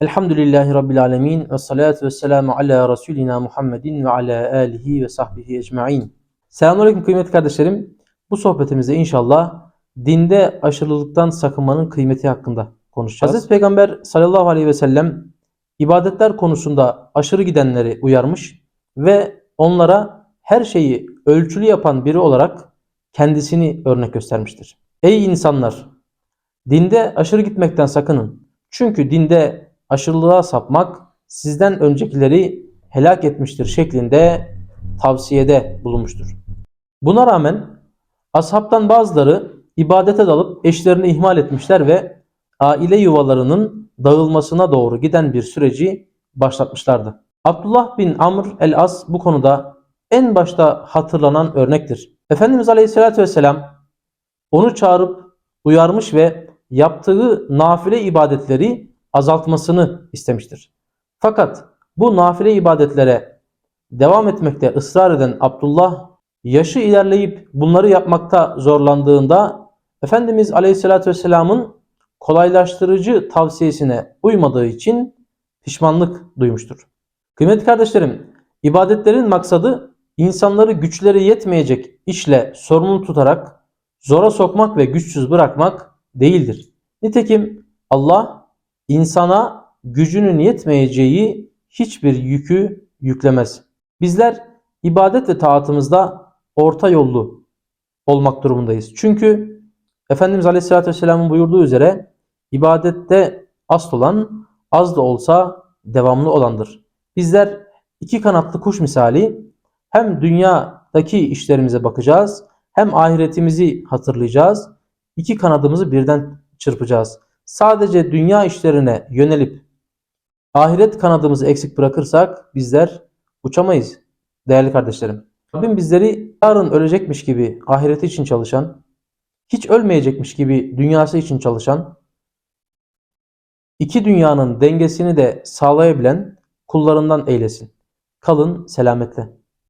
Elhamdülillahi Rabbil Alemin ve salatu ve selamu ala Resulina Muhammedin ve ala alihi ve sahbihi ecma'in. Selamünaleyküm kıymetli kardeşlerim. Bu sohbetimizde inşallah dinde aşırılıktan sakınmanın kıymeti hakkında konuşacağız. Hazreti Peygamber sallallahu aleyhi ve sellem ibadetler konusunda aşırı gidenleri uyarmış ve onlara her şeyi ölçülü yapan biri olarak kendisini örnek göstermiştir. Ey insanlar! Dinde aşırı gitmekten sakının. Çünkü dinde aşırılığa sapmak sizden öncekileri helak etmiştir şeklinde tavsiyede bulunmuştur. Buna rağmen ashabtan bazıları ibadete dalıp eşlerini ihmal etmişler ve aile yuvalarının dağılmasına doğru giden bir süreci başlatmışlardı. Abdullah bin Amr el-As bu konuda en başta hatırlanan örnektir. Efendimiz Aleyhisselatü Vesselam onu çağırıp uyarmış ve yaptığı nafile ibadetleri azaltmasını istemiştir. Fakat bu nafile ibadetlere devam etmekte ısrar eden Abdullah yaşı ilerleyip bunları yapmakta zorlandığında Efendimiz Aleyhisselatü Vesselam'ın kolaylaştırıcı tavsiyesine uymadığı için pişmanlık duymuştur. Kıymetli kardeşlerim, ibadetlerin maksadı insanları güçleri yetmeyecek işle sorumlu tutarak zora sokmak ve güçsüz bırakmak değildir. Nitekim Allah insana gücünün yetmeyeceği hiçbir yükü yüklemez. Bizler ibadet ve taatımızda orta yollu olmak durumundayız. Çünkü Efendimiz Aleyhisselatü Vesselam'ın buyurduğu üzere ibadette asıl olan az da olsa devamlı olandır. Bizler iki kanatlı kuş misali hem dünyadaki işlerimize bakacağız hem ahiretimizi hatırlayacağız. İki kanadımızı birden çırpacağız. Sadece dünya işlerine yönelip ahiret kanadımızı eksik bırakırsak bizler uçamayız değerli kardeşlerim. Rabbim bizleri yarın ölecekmiş gibi ahireti için çalışan, hiç ölmeyecekmiş gibi dünyası için çalışan, iki dünyanın dengesini de sağlayabilen kullarından eylesin. Kalın selametle.